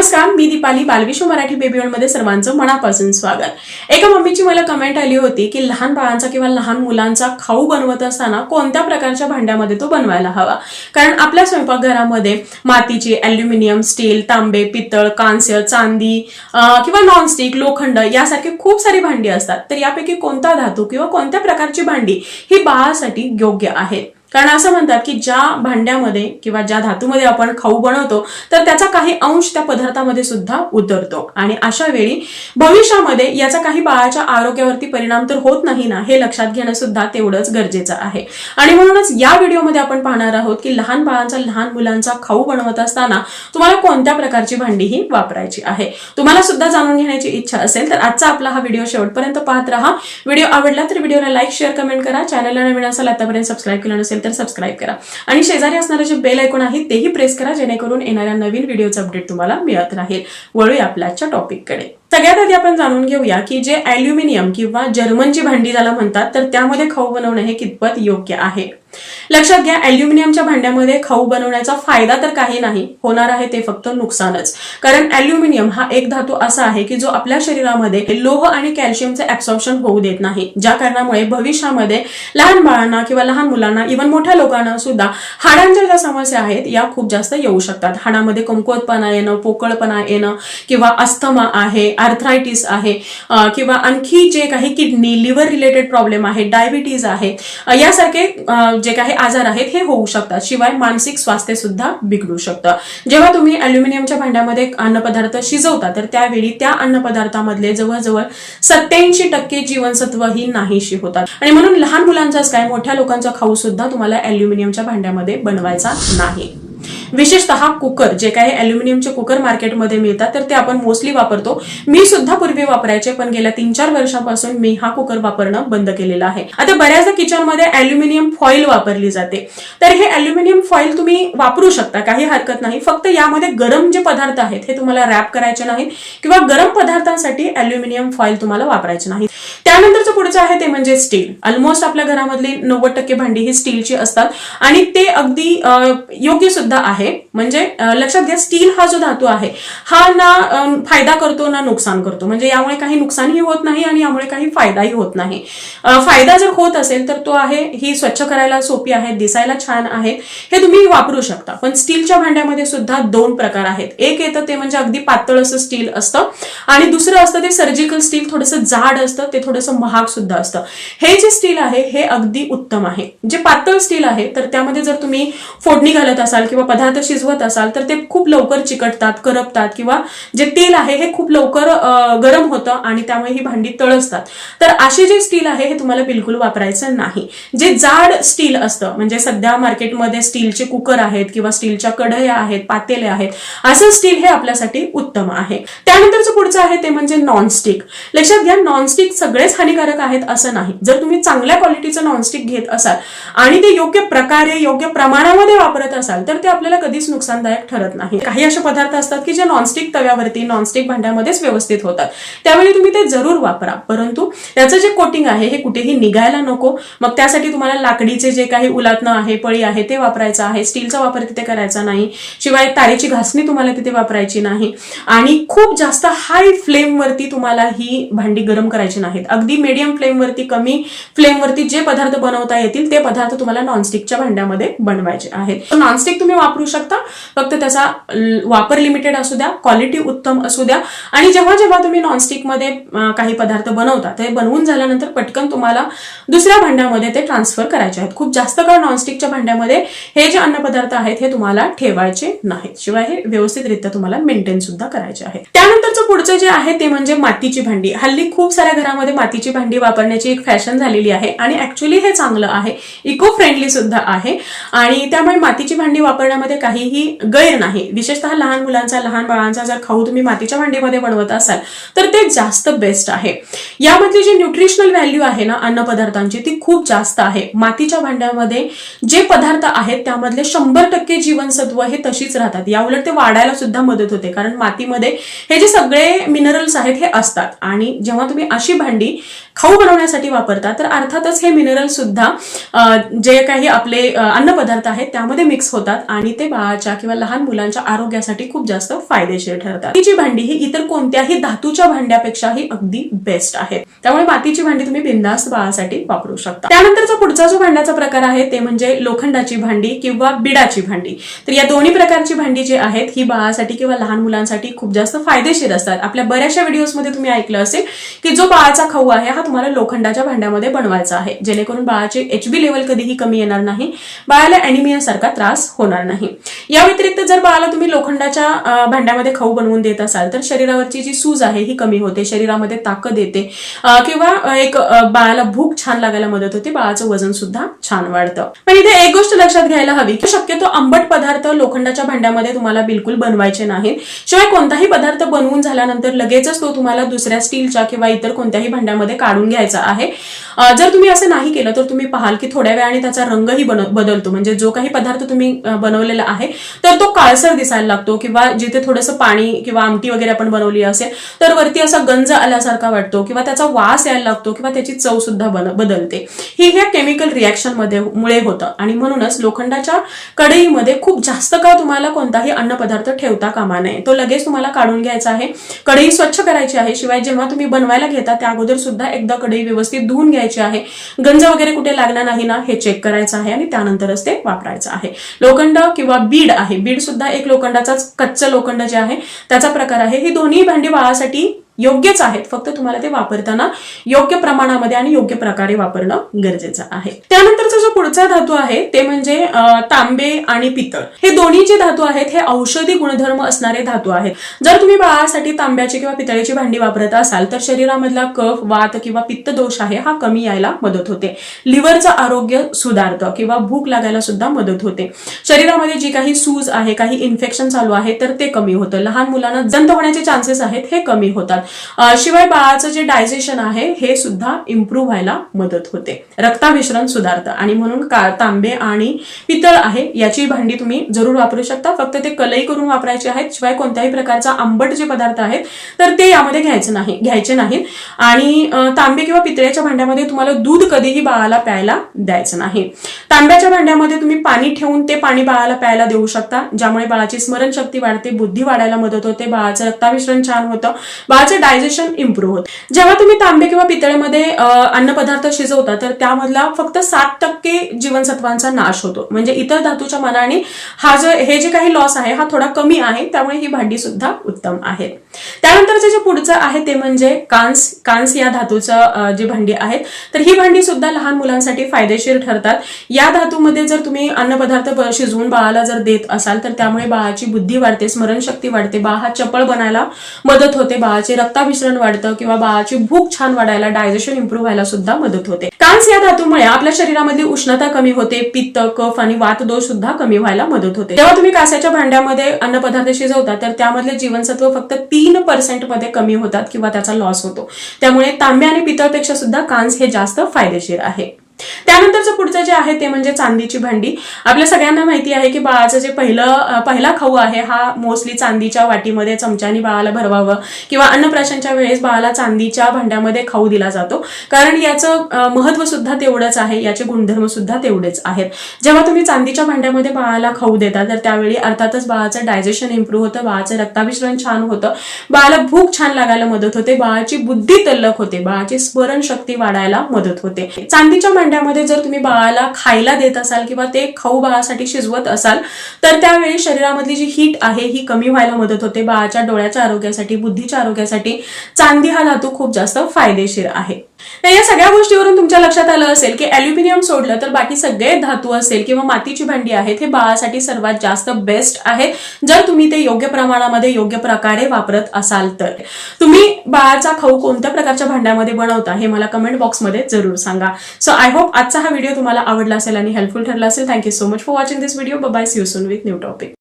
नमस्कार मी दीपाली बालविश्व मराठी बेबी मध्ये सर्वांचं मनापासून स्वागत. एका मम्मीची मला कमेंट आली होती की लहान बाळांचा किंवा लहान मुलांचा खाऊ बनवत असताना कोणत्या प्रकारच्या भांड्यामध्ये तो बनवायला हवा? कारण आपल्या स्वयंपाकघरामध्ये मातीची अल्युमिनियम स्टील तांबे पितळ कांस्य चांदी किंवा नॉनस्टिक लोखंड यासारखी खूप सारी भांडी असतात. तर यापैकी कोणता धातू किंवा कोणत्या प्रकारची भांडी ही बाळासाठी योग्य आहे? कारण असं म्हणतात की ज्या भांड्यामध्ये किंवा ज्या धातूमध्ये आपण खाऊ बनवतो तर त्याचा काही अंश त्या पदार्थामध्ये सुद्धा उतरतो. आणि अशा वेळी भविष्यामध्ये याचा काही बाळाच्या आरोग्यावरती परिणाम तर होत नाही ना हे लक्षात घेणं सुद्धा तेवढंच गरजेचं आहे. आणि म्हणूनच या व्हिडिओमध्ये आपण पाहणार आहोत की लहान बाळांचा लहान मुलांचा खाऊ बनवत असताना तुम्हाला कोणत्या प्रकारची भांडी ही वापरायची आहे? तुम्हाला सुद्धा जाणून घेण्याची इच्छा असेल तर आजचा आपला हा व्हिडिओ शेवटपर्यंत पाहत राहा. व्हिडिओ आवडला तर व्हिडिओला लाईक शेअर कमेंट करा. चॅनलला नवीन असाल आतापर्यंत सबस्क्राईब केलं नसेल तर सबस्क्राईब करा. आणि शेजारी असणारे जे बेल ऐकून आहे तेही प्रेस करा जेणेकरून येणाऱ्या नवीन व्हिडिओचं अपडेट तुम्हाला मिळत राहील. वळूया आपल्याच्या टॉपिककडे सगळ्यात आधी आपण जाणून घेऊया की जे अॅल्युमिनियम किंवा जर्मनची भांडी ज्याला म्हणतात तर त्यामध्ये खाऊ बनवणं हे कितपत योग्य आहे? लक्षात घ्या अॅल्युमिनियमच्या भांड्यामध्ये खाऊ बनवण्याचा फायदा तर काही नाही. होणार आहे ते फक्त नुकसानच. कारण अॅल्युमिनियम हा एक धातू असा आहे की जो आपल्या शरीरामध्ये लोह आणि कॅल्शियमचे ऍब्सॉर्प्शन होऊ देत नाही. ज्या कारणामुळे भविष्यामध्ये लहान बाळांना किंवा लहान मुलांना इव्हन मोठ्या लोकांना सुद्धा हाडांच्या ज्या समस्या आहेत या खूप जास्त येऊ शकतात. हाडामध्ये कमकुवतपणा येणं पोकळपणा येणं किंवा अस्थमा आहे आर्थरायटिस आहे किंवा आणखी जे काही किडनी लिव्हर रिलेटेड प्रॉब्लेम आहे डायबिटीज आहे यासारखे जे काही आजार आहेत हे होऊ शकतात. शिवाय मानसिक स्वास्थ्य सुद्धा बिघडू शकतं. जेव्हा तुम्ही अल्युमिनियमच्या भांड्यामध्ये अन्नपदार्थ शिजवता तर त्यावेळी त्या अन्नपदार्थामधले जवळजवळ सत्याऐंशी टक्के जीवनसत्व ही नाहीशी होतात. आणि म्हणून लहान मुलांचाच काय मोठ्या लोकांचा खाऊ सुद्धा तुम्हाला अल्युमिनियमच्या भांड्यामध्ये बनवायचा नाही. विशेषतः कुकर जे काही अल्युमिनियमचे कुकर मार्केटमध्ये मिळतात तर ते आपण मोस्टली वापरतो. मी सुद्धा पूर्वी वापरायचे पण गेल्या तीन चार वर्षापासून मी हा कुकर वापरणं बंद केलेला आहे. आता बऱ्याचदा किचनमध्ये अल्युमिनियम फॉईल वापरली जाते. तर हे अल्युमिनियम फॉईल तुम्ही वापरू शकता काही हरकत नाही. फक्त यामध्ये गरम जे पदार्थ आहेत हे तुम्हाला रॅप करायचे नाहीत किंवा गरम पदार्थांसाठी अल्युमिनियम फॉईल तुम्हाला वापरायचे नाही त्यानंतरचं पुढचं आहे ते म्हणजे स्टील ऑलमोस्ट आपल्या घरामधली नव्वद टक्के भांडी ही स्टीलची असतात. आणि ते अगदी योग्य सुद्धा आहे म्हणजे लक्षात घ्या स्टील हा जो धातू आहे हा ना फायदा करतो ना नुकसान करतो. म्हणजे यामुळे काही नुकसानही होत नाही आणि यामुळे काही फायदाही होत नाही. फायदा जर होत असेल तर तो आहे ही स्वच्छ करायला सोपी आहे दिसायला छान आहे. हे तुम्ही वापरू शकता. पण स्टीलच्या भांड्यामध्ये सुद्धा दोन प्रकार आहेत. एक येतं ते म्हणजे अगदी पातळ असं स्टील असतं आणि दुसरं असतं ते सर्जिकल स्टील थोडंसं जाड असतं ते थोडंसं महाग सुद्धा असतं. हे जे स्टील आहे हे अगदी उत्तम आहे. जे पातळ स्टील आहे तर त्यामध्ये जर तुम्ही फोडणी घालत असाल किंवा पदार्थ शिजवत असाल तर ते खूप लवकर चिकटतात करपतात किंवा जे तेल आहे हे खूप लवकर गरम होतं आणि त्यामुळे ही भांडी तळसतात. तर असे जे स्टील आहे हे तुम्हाला बिलकुल वापरायचं नाही. जे जाड स्टील असतं म्हणजे सध्या मार्केटमध्ये स्टीलचे कुकर आहेत किंवा स्टीलच्या कढया आहेत पातेले आहेत असं स्टील हे आपल्यासाठी उत्तम आहे. त्यानंतरचं पुढचं आहे ते म्हणजे नॉनस्टिक. लक्षात घ्या नॉनस्टिक सगळेच हानिकारक आहेत असं नाही. जर तुम्ही चांगल्या क्वालिटीचं नॉनस्टिक घेत असाल आणि ते योग्य प्रकारे योग्य प्रमाणामध्ये वापरत असाल तर ते आपल्याला कधीच नुकसानदायक ठरत नाही. काही असे पदार्थ असतात की जे नॉनस्टिक तव्यावरती नॉनस्टिक भांड्यामध्येच व्यवस्थित होतात. त्यावेळी तुम्ही ते जरूर वापरा. परंतु त्याचं जे कोटिंग आहे हे कुठेही निघायला नको. मग त्यासाठी तुम्हाला लाकडीचे जे काही उलातणं आहे पळी आहे ते वापरायचं आहे. स्टीलचा वापर तिथे करायचा नाही. शिवाय तारेची घासणी तुम्हाला तिथे वापरायची नाही. आणि खूप जास्त हाय फ्लेमवरती तुम्हाला ही भांडी गरम करायची नाहीत. अगदी मीडियम फ्लेमवरती कमी फ्लेमवरती जे पदार्थ बनवता येतील ते पदार्थ तुम्हाला नॉनस्टिकच्या भांड्यामध्ये बनवायचे आहेत. नॉनस्टिक तुम्ही वापरू शकता. फक्त त्याचा वापर लिमिटेड असू द्या क्वालिटी उत्तम असू द्या. आणि जेव्हा जेव्हा तुम्ही नॉनस्टिकमध्ये काही पदार्थ बनवता ते बनवून झाल्यानंतर पटकन तुम्हाला दुसऱ्या भांड्यामध्ये ते ट्रान्सफर करायचे आहेत. खूप जास्त काळ नॉनस्टिकच्या भांड्यामध्ये हे जे अन्नपदार्थ आहेत हे तुम्हाला ठेवायचे नाहीत. शिवाय हे व्यवस्थितरित्या तुम्हाला मेंटेन सुद्धा करायचे आहे त्यानंतरचं पुढचं जे आहे ते म्हणजे मातीची भांडी. हल्ली खूप साऱ्या घरामध्ये मातीची भांडी वापरण्याची एक फॅशन झालेली आहे आणि ऍक्च्युली हे चांगलं आहे. इको फ्रेंडली सुद्धा आहे. आणि त्यामुळे मातीची भांडी वापरण्यामध्ये काहीही गैर नाही. विशेषतः लहान मुलांचा लहान बाळांचा जर खाऊ तुम्ही मातीच्या भांडीमध्ये बनवत असाल तर ते जास्त बेस्ट आहे. यामधली जी न्यूट्रिशनल व्हॅल्यू आहे ना अन्नपदार्थांची ती खूप जास्त आहे. मातीच्या भांड्यामध्ये जे पदार्थ आहेत त्यामधले शंभर टक्के जीवनसत्व हे तशीच राहतात. याउलट ते वाढायला सुद्धा मदत होते. कारण मातीमध्ये हे जे सगळे मिनरल्स आहेत हे असतात. आणि जेव्हा तुम्ही अशी भांडी खाऊ बनवण्यासाठी वापरता तर अर्थातच हे मिनरल सुद्धा जे काही आपले अन्न अन्नपदार्थ आहेत त्यामध्ये मिक्स होतात आणि ते बाळाच्या किंवा लहान मुलांच्या आरोग्यासाठी खूप जास्त फायदेशीर ठरतात. मातीची भांडी ही इतर कोणत्याही धातूच्या भांड्यापेक्षाही अगदी बेस्ट आहे त्यामुळे मातीची भांडी तुम्ही बिंदास्त बाळासाठी वापरू शकता. त्यानंतरचा पुढचा जो भांड्याचा प्रकार आहे ते म्हणजे लोखंडाची भांडी किंवा बिडाची भांडी. तर या दोन्ही प्रकारची भांडी जी आहेत ही बाळासाठी किंवा लहान मुलांसाठी खूप जास्त फायदेशीर असतात. आपल्या बऱ्याचशा व्हिडिओजमध्ये तुम्ही ऐकलं असेल की जो बाळाचा खाऊ आहे हा तुम्हाला लोखंडाच्या भांड्यामध्ये बनवायचा आहे. जेणेकरून बाळाचे एच बी लेवल कधीही कमी येणार नाही बाळाला अॅनिमियासारखा त्रास होणार नाही. या व्यतिरिक्त जर बाळाला तुम्ही लोखंडाच्या भांड्यामध्ये खाऊ बनवून देत असाल तर शरीरावरची जी सूज आहे ही कमी होते शरीरामध्ये ताकद येते किंवा एक बाळाला भूक छान लागायला मदत होते बाळाचं वजन सुद्धा छान वाढतं. पण इथे एक गोष्ट लक्षात घ्यायला हवी की शक्यतो आंबट पदार्थ लोखंडाच्या भांड्यामध्ये तुम्हाला बिलकुल बनवायचे नाहीत. शिवाय कोणताही पदार्थ बनवून झाल्यानंतर लगेचच तो तुम्हाला दुसऱ्या स्टीलच्या किंवा इतर कोणत्याही भांड्यामध्ये काढून घ्यायचा आहे. जर तुम्ही असं नाही केलं तर तुम्ही पाहाल की थोड्या वेळाने त्याचा रंगही बन- बदलतो. म्हणजे जो काही पदार्थ तुम्ही बनवलेला आहे तर तो काळसर दिसायला लागतो किंवा जिथे थोडंसं पाणी किंवा आमटी वगैरे आपण बनवली असेल तर वरती असा गंज आल्यासारखा वाटतो किंवा त्याचा वास यायला लागतो किंवा त्याची चव सुद्धा बन- बदलते. ही ह्या केमिकल रिॲक्शनमध्ये मुळे होतं. आणि म्हणूनच लोखंडाच्या कढईमध्ये खूप जास्त काळ तुम्हाला कोणताही अन्नपदार्थ ठेवता कामा नये. तो लगेच तुम्हाला काढून घ्यायचा आहे. कढई स्वच्छ करायची आहे. शिवाय जेव्हा तुम्ही बनवायला घेता त्या अगोदर सुद्धा एकदा कढई व्यवस्थित धुवून घ्यायची आहे. गंज वगैरे कुठे लागला नाही ना हे चेक करायचं आहे आणि त्यानंतरच ते वापरायचं आहे. लोखंड किंवा बीड आहे. बीड सुद्धा एक लोखंडाचाच कच्चं लोखंड जे आहे त्याचा प्रकार आहे. ही दोन्ही भांडी बाळासाठी योग्यच आहेत. फक्त तुम्हाला ते वापरताना योग्य प्रमाणामध्ये आणि योग्य प्रकारे वापरणं गरजेचं आहे. त्यानंतरचा जो पुढचा धातू आहे ते म्हणजे तांबे आणि पितळ. हे दोन्ही जे धातू आहेत हे औषधी गुणधर्म असणारे धातू आहेत. जर तुम्ही बाळासाठी तांब्याची किंवा पितळेची भांडी वापरत असाल तर शरीरामधला कफ वात किंवा पित्त दोष आहे हा कमी यायला मदत होते. लिव्हरचं आरोग्य सुधारतं किंवा भूक लागायला सुद्धा मदत होते. शरीरामध्ये जी काही सूज आहे काही इन्फेक्शन चालू आहे तर ते कमी होतं. लहान मुलांना जंत होण्याचे चान्सेस आहेत हे कमी होतात. शिवाय बाळाचं जे डायजेशन आहे हे सुद्धा इम्प्रूव्ह व्हायला मदत होते. रक्ताभिसरण सुधारतं आणि म्हणून का तांबे आणि पितळ आहे याची भांडी तुम्ही जरूर वापरू शकता. फक्त ते कलई करून वापरायचे आहेत शिवाय कोणत्याही प्रकारचा आंबट जे पदार्थ आहेत तर ते यामध्ये घ्यायचे नाही घ्यायचे नाहीत. आणि तांबे किंवा पितळ्याच्या भांड्यामध्ये तुम्हाला दूध कधीही बाळाला प्यायला द्यायचं नाही. तांब्याच्या भांड्यामध्ये तुम्ही पाणी ठेवून ते पाणी बाळाला प्यायला देऊ शकता ज्यामुळे बाळाची स्मरणशक्ती वाढते बुद्धी वाढायला मदत होते बाळाचं रक्ताभिसरण छान होतं. बाळाचं डायजेशन इम्प्रूव्ह होतं. जेव्हा तुम्ही तांबे किंवा पितळेमध्ये अन्नपदार्थ शिजवता तर त्यामधला फक्त सात टक्के जीवनसत्वांचा नाश होतो. म्हणजे इतर धातूच्या मनाने हा जो हे जे काही लॉस आहे हा थोडा कमी आहे त्यामुळे ही भांडी सुद्धा उत्तम आहे त्यानंतरचं जे पुढचं आहे ते म्हणजे कांस कांस या धातूचं जी भांडी आहेत तर ही भांडी सुद्धा लहान मुलांसाठी फायदेशीर ठरतात. या धातूमध्ये जर तुम्ही अन्नपदार्थ शिजवून बाळाला जर देत असाल तर त्यामुळे बाळाची बुद्धी वाढते स्मरणशक्ती वाढते बाळ हा चपळ बनायला मदत होते बाळाचे रक्ताभिसरण वाढतं किंवा बाळाची भूक छान वाढायला डायजेशन इम्प्रूव्ह व्हायला सुद्धा मदत होते. कांस या धातूमुळे आपल्या शरीरामधली उष्णता कमी होते पित्त कफ आणि वात दोष सुद्धा कमी व्हायला मदत होते. जेव्हा तुम्ही कासाच्या भांड्यामध्ये अन्नपदार्थ शिजवता तर त्यामधले जीवनसत्व फक्त तीन पर्सेंटमध्ये कमी होतात किंवा त्याचा लॉस होतो. त्यामुळे तांबे आणि पितळपेक्षा सुद्धा कांस हे जास्त फायदेशीर आहे. त्यानंतरचं पुढचं जे आहे ते म्हणजे चांदीची भांडी. आपल्या सगळ्यांना माहिती आहे की बाळाचं जे पहिलं पहिला खाऊ आहे हा मोस्टली चांदीच्या वाटीमध्ये चमच्यानी बाळाला भरवावं किंवा अन्नप्राशनच्या वेळेस बाळाला चांदीच्या भांड्यामध्ये खाऊ दिला जातो. कारण याचं महत्त्व सुद्धा तेवढंच आहे याचे गुणधर्म सुद्धा तेवढेच आहेत. जेव्हा तुम्ही चांदीच्या भांड्यामध्ये बाळाला खाऊ देता तर त्यावेळी अर्थातच बाळाचं डायजेशन इम्प्रूव्ह होतं बाळाचं रक्ताभिश्रण छान होतं बाळाला भूक छान लागायला मदत होते बाळाची बुद्धी तल्लख होते बाळाची स्मरणशक्ती वाढायला मदत होते. चांदीच्या भांड्यामध्ये जर तुम्ही बाळाला खायला देत असाल किंवा ते खाऊ बाळासाठी शिजवत असाल तर त्यावेळी शरीरामधली जी हीट आहे ही कमी व्हायला मदत होते. बाळाच्या डोळ्याच्या आरोग्यासाठी बुद्धीच्या आरोग्यासाठी चांदी हा धातू खूप जास्त फायदेशीर आहे. तर या सगळ्या गोष्टीवरून तुमच्या लक्षात आलं असेल की अल्युमिनियम सोडलं तर बाकी सगळे धातू असेल किंवा मातीची भांडी आहेत हे बाळासाठी सर्वात जास्त बेस्ट आहे. जर तुम्ही ते योग्य प्रमाणामध्ये योग्य प्रकारे वापरत असाल तर. तुम्ही बाळाचा खाऊ कोणत्या प्रकारच्या भांड्यामध्ये बनवता हे मला कमेंट बॉक्समध्ये जरूर सांगा. सो आय होप आजचा हा व्हिडिओ तुम्हाला आवडला असेल आणि हेल्पफुल ठरला असेल. Thank you so much for watching this video bye see you soon with new topic